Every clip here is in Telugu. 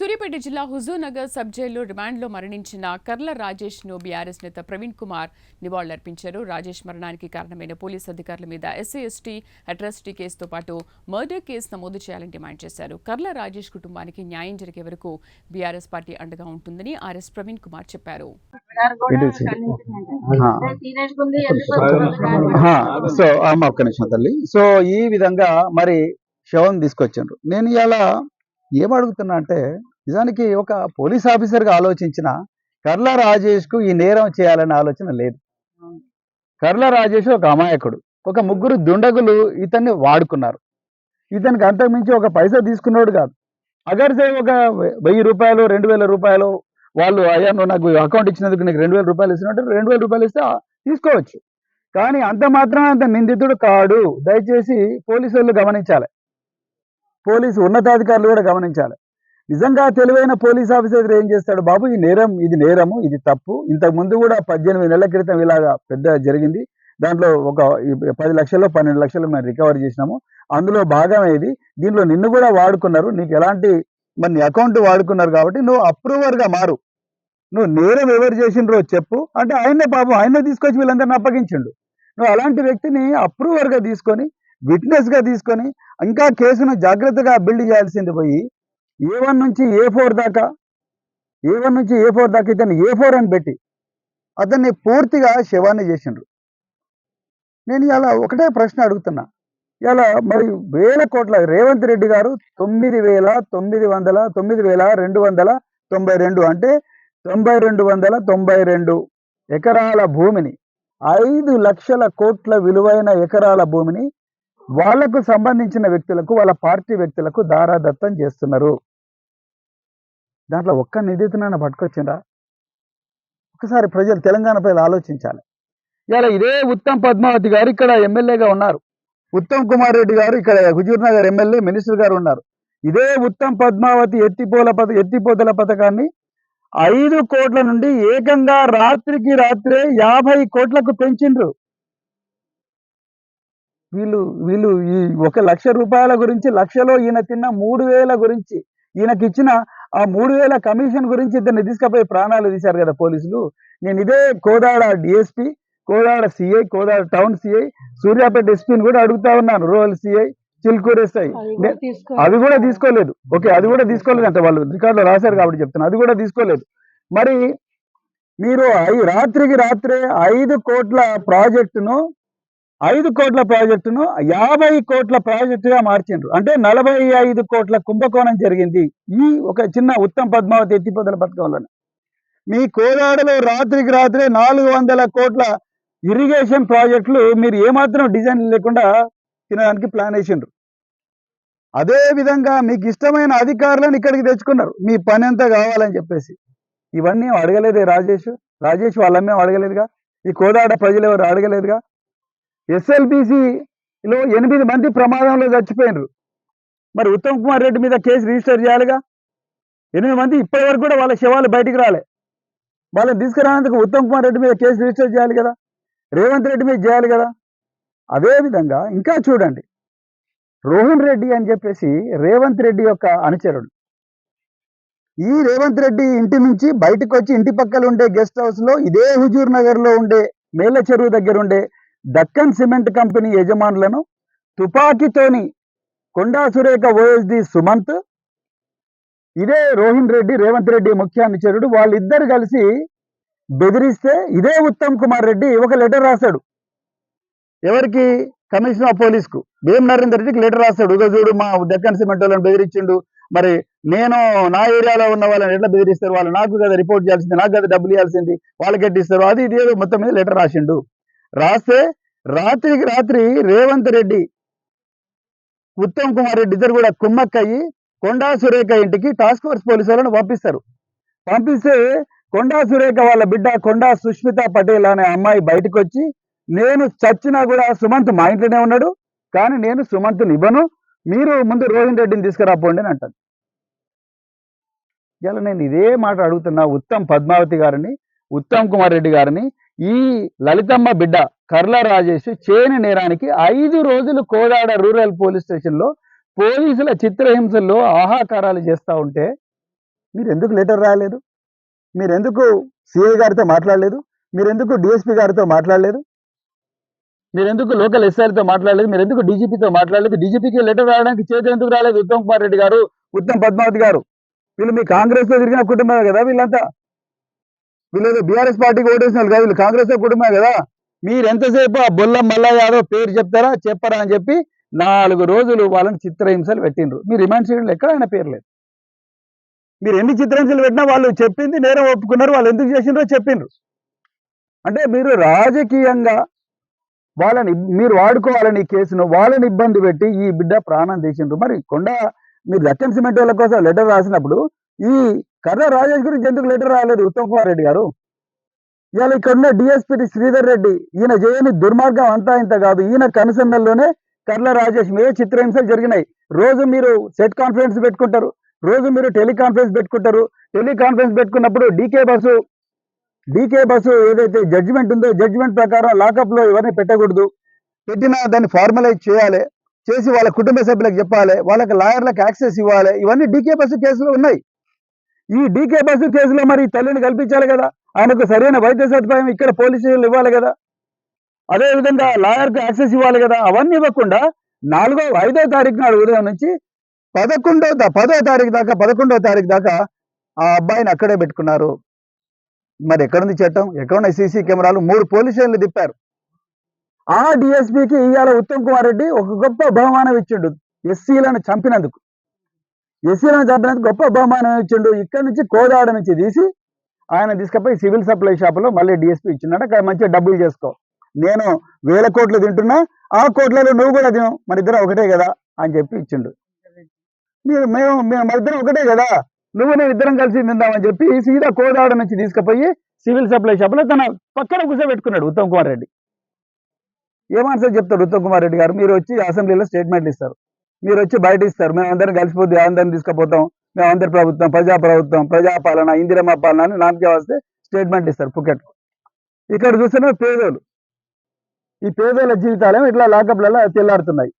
సూర్యాపేట జిల్లా హుజూర్నగర్ సబ్ జైల్లో రిమాండ్లో మరణించిన కర్ల రాజేష్ను బీఆర్ఎస్ నేత ప్రవీణ్ కుమార్ నివాళులర్పించారు. రాజేష్ మరణానికి కారణమైన పోలీస్ అధికారుల మీద ఎస్సీ ఎస్టీ అట్రాసిటీ కేసుతో పాటు మర్డర్ కేసు నమోదు చేయాలని డిమాండ్ చేశారు. కర్ల రాజేష్ కుటుంబానికి న్యాయం జరిగే వరకు బీఆర్ఎస్ పార్టీ అండగా ఉంటుందని ఆర్ఎస్ ప్రవీణ్ కుమార్ చెప్పారు. సో అమ్మ ఒక్క నిమిషం తల్లి. సో ఈ విధంగా మరి శవం తీసుకొచ్చిండ్రు నేను ఇలా ఏం అడుగుతున్నా అంటే నిజానికి ఒక పోలీస్ ఆఫీసర్గా ఆలోచించిన కర్ల రాజేష్కు ఈ నేరం చేయాలనే ఆలోచన లేదు. కర్ల రాజేష్ ఒక అమాయకుడు. ఒక ముగ్గురు దుండగులు ఇతన్ని వాడుకున్నారు. ఇతనికి అంతకుమించి ఒక పైసా తీసుకున్నాడు కాదు. అగర్సే ఒక వెయ్యి రూపాయలు రెండు వేల రూపాయలు వాళ్ళు అయ్యా నువ్వు నాకు అకౌంట్ ఇచ్చినందుకు నీకు రెండు వేల రూపాయలు ఇస్తున్నట్టు రెండు వేల రూపాయలు ఇస్తే తీసుకోవచ్చు. కానీ అంత మాత్రం అంత నిందితుడు కాడు. దయచేసి పోలీసు వాళ్ళు గమనించాలి. పోలీసు ఉన్నతాధికారులు కూడా గమనించాలి. నిజంగా తెలివైన పోలీస్ ఆఫీసర్ ఏం చేస్తాడు బాబు? ఈ నేరం ఇది నేరము ఇది తప్పు. ఇంతకు ముందు కూడా పద్దెనిమిది నెలల క్రితం ఇలాగా పెద్ద జరిగింది. దాంట్లో ఒక పది లక్షలు పన్నెండు లక్షలు మేము రికవర్ చేసినాము. అందులో భాగం ఇది దీంట్లో నిన్ను కూడా వాడుకున్నారు. నీకు ఎలాంటి మరి నీ అకౌంట్ వాడుకున్నారు కాబట్టి నువ్వు అప్రూవర్గా మారు. నువ్వు నేరం ఎవరు చేసిండ్రో చెప్పు. అంటే ఆయనే పాపం ఆయనే తీసుకొచ్చి వీళ్ళందరిని అప్పగించిండు. నువ్వు అలాంటి వ్యక్తిని అప్రూవర్గా తీసుకొని విట్నెస్గా తీసుకొని ఇంకా కేసును జాగ్రత్తగా బిల్డ్ చేయాల్సింది పోయి ఏ వన్ నుంచి ఏ ఫోర్ దాకా ఏ వన్ నుంచి ఏ ఫోర్ దాకా ఇతన్ని ఏ ఫోర్ అని పెట్టి అతన్ని పూర్తిగా శవాన్ని చేసిండ్రు. నేను ఇలా ఒకటే ప్రశ్న అడుగుతున్నా. ఇలా మరి వేల కోట్ల రేవంత్ రెడ్డి గారు తొమ్మిది వేల తొమ్మిది వందల తొమ్మిది వేల రెండు వందల తొంభై రెండు అంటే తొంభై రెండు వందల తొంభై రెండు ఎకరాల భూమిని ఐదు లక్షల కోట్ల విలువైన ఎకరాల భూమిని వాళ్ళకు సంబంధించిన వ్యక్తులకు వాళ్ళ పార్టీ వ్యక్తులకు దారాదత్తం చేస్తున్నారు. దాంట్లో ఒక్క నిధితనైనా పట్టుకొచ్చిండ్రా? ఒకసారి ప్రజలు తెలంగాణ ప్రజలు ఆలోచించాలి. ఇలా ఇదే ఉత్తమ్ పద్మావతి గారు ఇక్కడ ఎమ్మెల్యేగా ఉన్నారు. ఉత్తమ్ కుమార్ రెడ్డి గారు ఇక్కడ హుజూర్ నగర్ ఎమ్మెల్యే మినిస్టర్ గారు ఉన్నారు. ఇదే ఉత్తమ్ పద్మావతి ఎత్తిపోల పథ ఎత్తిపోతల పథకాన్ని ఐదు కోట్ల నుండి ఏకంగా రాత్రికి రాత్రే యాభై కోట్లకు పెంచిండ్రు. వీళ్ళు వీళ్ళు ఈ ఒక లక్ష రూపాయల గురించి లక్షలో ఈయన తిన్న మూడు వేల గురించి ఈయనకి ఇచ్చిన ఆ మూడు వేల కమిషన్ గురించి ఇద్దరిని తీసుకుపోయి ప్రాణాలు తీశారు కదా పోలీసులు. నేను ఇదే Kodad DSP Kodad CI Kodad town CI Suryapet ఎస్పీని కూడా అడుగుతా ఉన్నాను రూరల్ సిఐ చిల్కూరు ఎస్ఐ అవి కూడా తీసుకోలేదు. ఓకే అది కూడా తీసుకోలేదు అంటే వాళ్ళు. రికార్డులో రాశారు కాబట్టి చెప్తున్నా. అది కూడా తీసుకోలేదు. మరి మీరు రాత్రికి రాత్రే ఐదు కోట్ల ప్రాజెక్టును ఐదు కోట్ల ప్రాజెక్టును యాభై కోట్ల ప్రాజెక్టుగా మార్చిండ్రు. అంటే నలభై ఐదు కోట్ల కుంభకోణం జరిగింది ఈ ఒక చిన్న ఉత్తమ్ పద్మావతి ఎత్తిపోతల పథకం వలన. మీ కోదాడలో రాత్రికి రాత్రే నాలుగు వందల కోట్ల ఇరిగేషన్ ప్రాజెక్టులు మీరు ఏమాత్రం డిజైన్ లేకుండా తినడానికి ప్లాన్ వేసిండ్రు. అదే విధంగా మీకు ఇష్టమైన అధికారులను ఇక్కడికి తెచ్చుకున్నారు. మీ పని అంతా కావాలని చెప్పేసి. ఇవన్నీ అడగలేదే రాజేష్. రాజేష్ వాళ్ళమ్మే అడగలేదుగా? ఈ కోదాడ ప్రజలు ఎవరు అడగలేదుగా? ఎస్ఎల్బిసిలో ఎనిమిది మంది ప్రమాదంలో చచ్చిపోయినారు. మరి ఉత్తమ్ కుమార్ రెడ్డి మీద కేసు రిజిస్టర్ చేయాలిగా? ఎనిమిది మంది ఇప్పటి వరకు కూడా వాళ్ళ శవాలు బయటికి రాలే. వాళ్ళని తీసుకురానందుకు ఉత్తమ్ కుమార్ రెడ్డి మీద కేసు రిజిస్టర్ చేయాలి కదా? రేవంత్ రెడ్డి మీద చేయాలి కదా? అదే విధంగా ఇంకా చూడండి. రోహన్ రెడ్డి అని చెప్పేసి రేవంత్ రెడ్డి యొక్క అనుచరుడు. ఈ రేవంత్ రెడ్డి ఇంటి నుంచి బయటకు వచ్చి ఇంటి పక్కన ఉండే గెస్ట్ హౌస్లో ఇదే హుజూర్ నగర్లో ఉండే మేళ్ళ చెరువు దగ్గర ఉండే దక్కన్ సిమెంట్ కంపెనీ యజమానులను తుపాకీతోని కొండా సురేఖ ఓఎస్డి సుమంత్ ఇదే రోహిన్ రెడ్డి రేవంత్ రెడ్డి ముఖ్య అనుచరుడు వాళ్ళిద్దరు కలిసి బెదిరిస్తే ఇదే ఉత్తమ్ కుమార్ రెడ్డి ఒక లెటర్ రాశాడు. ఎవరికి? కమిషనర్ ఆఫ్ పోలీస్కు భీమ్ నరేందర్ రెడ్డికి లెటర్ రాశాడు. ఇదో చూడు మా దక్కన్ సిమెంట్ వాళ్ళని బెదిరించిండు. మరి నేను నా ఏరియాలో ఉన్న వాళ్ళని ఎట్లా బెదిరిస్తారు? వాళ్ళు నాకు కదా రిపోర్ట్ చేయాల్సింది నాకు కదా డబ్బులు ఇవ్వాల్సింది వాళ్ళకి ఎట్టిస్తారు అది ఇది ఏదో మొత్తం మీద లెటర్ రాసిండు. రాస్తే రాత్రికి రాత్రి రేవంత్ రెడ్డి ఉత్తమ్ కుమార్ రెడ్డి ఇద్దరు కూడా కుమ్మక్కయ్యి కొండా సురేఖ ఇంటికి టాస్క్ ఫోర్స్ పోలీసులను పంపిస్తారు. పంపిస్తే కొండా సురేఖ వాళ్ళ బిడ్డ కొండా సుష్మిత పటేల్ అనే అమ్మాయి బయటకు వచ్చి నేను చచ్చినా కూడా సుమంత్ మా ఇంట్లోనే ఉన్నాడు కానీ నేను సుమంత్ని ఇవ్వను మీరు ముందు రోహిణ్ రెడ్డిని తీసుకురాపోండి అని అంటాను ఇలా నేను ఇదే మాట అడుగుతున్నా ఉత్తమ్ పద్మావతి గారిని ఉత్తమ్ కుమార్ రెడ్డి గారిని ఈ లలితమ్మ బిడ్డ కర్ల రాజేష్ చేని నేరానికి ఐదు రోజులు కోదాడ రూరల్ పోలీస్ స్టేషన్లో పోలీసుల చిత్రహింసల్లో ఆహాకారాలు చేస్తూ ఉంటే మీరు ఎందుకు లెటర్ రాయలేదు? మీరెందుకు సిఐ గారితో మాట్లాడలేదు? మీరెందుకు డిఎస్పీ గారితో మాట్లాడలేదు? మీరెందుకు లోకల్ ఎస్ఐలతో మాట్లాడలేదు? మీరు ఎందుకు డీజీపీతో మాట్లాడలేదు? డీజీపీకి లెటర్ రాయడానికి చేతులు ఎందుకు రాలేదు ఉత్తమ్ కుమార్ రెడ్డి గారు? ఉత్తమ్ పద్మావతి గారు. వీళ్ళు మీ కాంగ్రెస్లో తిరిగిన కుటుంబమే కదా వీళ్ళంతా. వీళ్ళు బీఆర్ఎస్ పార్టీకి ఓటేసిన వాళ్ళు కదా వీళ్ళు కాంగ్రెస్ కుటుంబమే కదా. మీరు ఎంతసేపు ఆ బొల్ల మల్ల యాదవ్ పేరు చెప్తారా చెప్పరా అని చెప్పి నాలుగు రోజులు వాళ్ళని చిత్రహింసలు పెట్టిండ్రు. మీరు రిమాండ్ చేయడం ఎక్కడ ఆయన పేరు లేదు. మీరు ఎన్ని చిత్రహింసలు పెట్టినా వాళ్ళు చెప్పింది నేరం ఒప్పుకున్నారు వాళ్ళు ఎందుకు చేసిండ్రో చెప్పిండ్రు. అంటే మీరు రాజకీయంగా వాళ్ళని మీరు వాడుకోవాలని కేసును వాళ్ళని ఇబ్బంది పెట్టి ఈ బిడ్డ ప్రాణం తీసిండ్రు. మరి కొండ మీరు దక్కన్ సిమెంట్ వాళ్ళ కోసం లెటర్ రాసినప్పుడు ఈ కర్ర రాజేష్ గురించి ఎందుకు లెటర్ రాయలేదు? ఉత్తమ్ కుమార్ రెడ్డి గారు? ఇవాళ ఇక్కడ ఉన్న డిఎస్పీ శ్రీధర్ రెడ్డి ఈయన చేయని దుర్మార్గం అంతా ఇంత కాదు. ఈయన కనుసన్నల్లోనే కర్ల రాజేష్ మీద చిత్రహింసలు జరిగినాయి. రోజు మీరు సెట్ కాన్ఫరెన్స్ పెట్టుకుంటారు. రోజు మీరు టెలికాన్ఫరెన్స్ పెట్టుకుంటారు. టెలికాన్ఫరెన్స్ పెట్టుకున్నప్పుడు డీకే బస్సు డీకే బస్సు ఏదైతే జడ్జిమెంట్ ఉందో జడ్జిమెంట్ ప్రకారం లాకప్లో ఎవరిని పెట్టకూడదు. పెట్టినా దాన్ని ఫార్మలైజ్ చేయాలి. చేసి వాళ్ళ కుటుంబ సభ్యులకు చెప్పాలి. వాళ్ళకి లాయర్లకు యాక్సెస్ ఇవ్వాలి. ఇవన్నీ డీకే బస్సు కేసులు ఉన్నాయి. ఈ డీకే బస్సు కేసులో మరి తల్లిని కల్పించాలి కదా? ఆయనకు సరైన వైద్య సదుపాయం ఇక్కడ పోలీసులు ఇవ్వాలి కదా? అదే విధంగా యాక్సెస్ ఇవ్వాలి కదా? అవన్నీ ఇవ్వకుండా నాలుగో ఐదో తారీఖు నాడు ఉదయం నుంచి పదకొండో పదో తారీఖు దాకా పదకొండో తారీఖు దాకా ఆ అబ్బాయిని అక్కడే పెట్టుకున్నారు. మరి ఎక్కడుంది చట్టం? ఎక్కడున్న సీసీ కెమెరాలు? మూడు పోలీస్ స్టేషన్లు తిప్పారు. ఆ డిఎస్పీకి ఇవాళ ఉత్తమ్ కుమార్ రెడ్డి ఒక గొప్ప బహుమానం ఇచ్చిండు ఎస్సీలను చంపినందుకు. ఎస్సీలను చంపినందుకు గొప్ప బహుమానం ఇచ్చిండు. ఇక్కడ నుంచి కోదాడ నుంచి తీసి ఆయన తీసుకుపోయి సివిల్ సప్లై షాపులో మళ్ళీ డిఎస్పీ ఇచ్చిండట. అక్కడ మంచిగా డబ్బులు చేసుకో. నేను వేల కోట్లు తింటున్నా. ఆ కోట్లలో నువ్వు కూడా తిను. మన ఇద్దరం ఒకటే కదా అని చెప్పి ఇచ్చిండు. మీరు మేము మేము మన ఇద్దరం ఒకటే కదా. నువ్వు నేను ఇద్దరం కలిసి తిందామని చెప్పి సీదా కోదాడ నుంచి తీసుకుపోయి సివిల్ సప్లై షాప్లో తన పక్కన కూర్చోబెట్టుకున్నాడు ఉత్తమ్ కుమార్ రెడ్డి. ఏమాన్సర్ చెప్తాడు ఉత్తమ్ కుమార్ రెడ్డి గారు? మీరు వచ్చి అసెంబ్లీలో స్టేట్మెంట్లు ఇస్తారు. మీరు వచ్చి బయట ఇస్తారు మేము అందరం కలిసిపోతే అందరిని తీసుకుపోతాం. మేము అందరి ప్రభుత్వం ప్రజా ప్రభుత్వం ప్రజాపాలన ఇందిరమ్మ పాలన అని నామకే వస్తే స్టేట్మెంట్ ఇస్తారు పుకెట్ ఇక్కడ చూస్తేనే పేదోళ్ళు ఈ పేదోళ్ళ జీవితాలేమో ఇట్లా లాకప్లలో తెల్లాడుతున్నాయి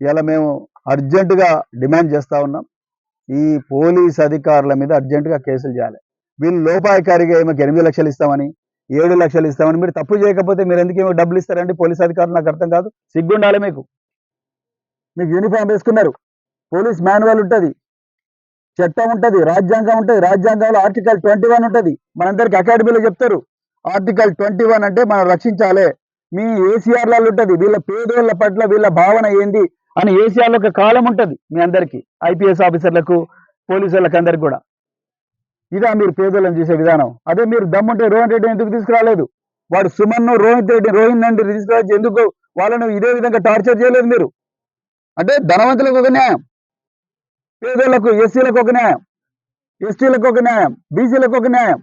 ఇలా మేము అర్జెంటుగా డిమాండ్ చేస్తా ఉన్నాం. ఈ పోలీస్ అధికారుల మీద అర్జెంటుగా కేసులు చేయాలి. వీళ్ళు లోపాయకారిగా ఏమో ఎనిమిది లక్షలు ఇస్తామని ఏడు లక్షలు ఇస్తామని మీరు తప్పు చేయకపోతే మీరు ఎందుకు ఏమో డబ్బులు ఇస్తారండి పోలీస్ అధికారులు? నాకు అర్థం కాదు. సిగ్గుండాలి మీకు. మీకు యూనిఫామ్ వేసుకున్నారు. పోలీస్ మాన్యువల్ ఉంటుంది. చట్టం ఉంటుంది రాజ్యాంగం ఉంటుంది. రాజ్యాంగంలో ఆర్టికల్ ట్వంటీ వన్ ఉంటుంది. మనందరికి అకాడమీలో చెప్తారు. ఆర్టికల్ ట్వంటీ వన్ అంటే మనం రక్షించాలి. మీ ఏసీఆర్లలో ఉంటుంది. వీళ్ళ పేదోళ్ళ పట్ల వీళ్ళ భావన ఏంది అని ఏసీఆర్లో ఒక కాలం ఉంటుంది మీ అందరికి ఐపీఎస్ ఆఫీసర్లకు పోలీసులకు వాళ్ళకి అందరికి కూడా. ఇదా మీరు పేదోళ్ళని చూసే విధానం. అదే మీరు దమ్ముంటే రోహన్ రెడ్డి ఎందుకు తీసుకురాలేదు? వాడు సుమన్ను రోహిత్ రెడ్డి రోహిన్ రెడ్డి తీసుకురావచ్చు. ఎందుకు? వాళ్ళను ఇదే విధంగా టార్చర్ చేయలేదు మీరు. అంటే ధనవంతులకు ఒక న్యాయం పేదలకు ఎస్సీలకు ఒక న్యాయం ఎస్టీలకు ఒక న్యాయం బీసీలకు ఒక న్యాయం.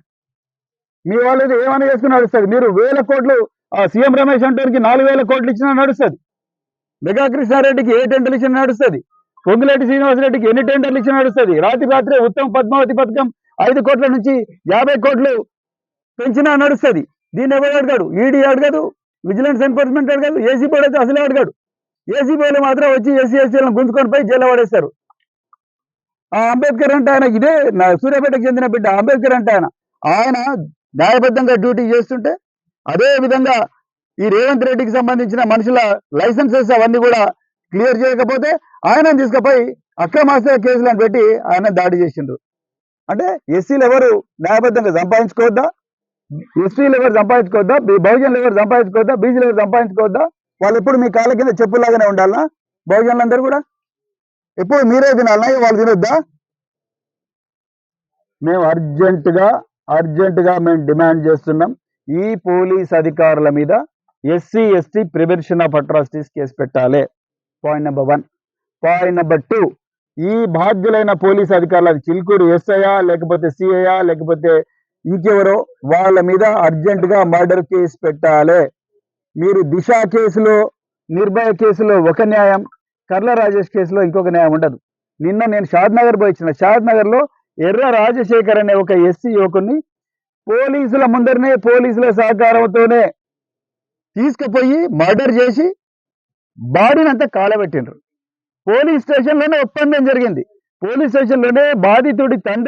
మీ వాళ్ళు ఏమైనా చేసుకుని నడుస్తుంది? మీరు వేల కోట్లు ఆ సీఎం రమేష్ అంటానికి నాలుగు వేల కోట్లు ఇచ్చినా నడుస్తుంది. మెగా కృష్ణారెడ్డికి ఏ టెండర్లు ఇచ్చినా నడుస్తుంది. పొంగులేటి శ్రీనివాసరెడ్డికి ఎన్ని టెండర్లు ఇచ్చినా నడుస్తుంది. రాత్రి రాత్రే ఉత్తమ పద్మావతి పథకం ఐదు కోట్ల నుంచి యాభై కోట్లు పెంచినా నడుస్తుంది. దీన్ని ఎవరు అడగాడు? ఈడీ అడగదు విజిలెన్స్ ఎన్ఫోర్స్మెంట్ అడగదు ఏసీబీ అయితే అసలే అడగాడు. ఏసీబీలు మాత్రం వచ్చి ఎస్సీ ఎస్సీలను గుంజుకొని పోయి జైల్లో పడేస్తారు. ఆ అంబేద్కర్ అంటే ఆయన ఇదే నా సూర్యాపేటకు చెందిన బిడ్డ అంబేద్కర్ అంటే ఆయన. ఆయన న్యాయబద్ధంగా డ్యూటీ చేస్తుంటే అదే విధంగా ఈ రేవంత్ రెడ్డికి సంబంధించిన మనుషుల లైసెన్సెస్ అవన్నీ కూడా క్లియర్ చేయకపోతే ఆయన తీసుకుపోయి అక్రమాస్త కేసులను పెట్టి ఆయన దాడి చేసిండ్రు. అంటే ఎస్సీలు ఎవరు న్యాయబద్ధంగా సంపాదించుకోవద్దా? ఎస్సీలు ఎవరు సంపాదించుకోవద్దా? బహుజనులు ఎవరు సంపాదించుకోవద్దా? బీసీలు ఎవరు సంపాదించుకోవద్దా? వాళ్ళు ఎప్పుడు మీ కాళ్ళ కింద చెప్పులాగానే ఉండాలా? భోజనాలందరూ కూడా? ఎప్పుడు మీరే తినాలనా? వాళ్ళు తినొద్దా? మేము అర్జెంటుగా అర్జెంటుగా మేము డిమాండ్ చేస్తున్నాం. ఈ పోలీస్ అధికారుల మీద SC ST prevention of atrocities case పెట్టాలి. Point number one point number two ఈ బాధ్యులైన పోలీస్ అధికారులు అది చిలుకూరు ఎస్ఐయా లేకపోతే సిఐయా లేకపోతే ఇంకెవరో వాళ్ళ మీద అర్జెంటుగా మర్డర్ కేసు పెట్టాలి. మీరు దిశ కేసులో నిర్భయ కేసులో ఒక న్యాయం కర్ల రాజేష్ కేసులో ఇంకొక న్యాయం ఉండదు. నిన్న నేను షాద్ నగర్ పోయి షాద్ నగర్లో ఎర్ర రాజశేఖర్ అనే ఒక ఎస్సీ యువకుని పోలీసుల ముందరనే పోలీసుల సహకారంతోనే తీసుకుపోయి మర్డర్ చేసి బాడీని అంతా కాలబెట్టిండ్రు. పోలీస్ స్టేషన్లోనే ఒప్పందం జరిగింది. పోలీస్ స్టేషన్లోనే బాధితుడి తండ్రి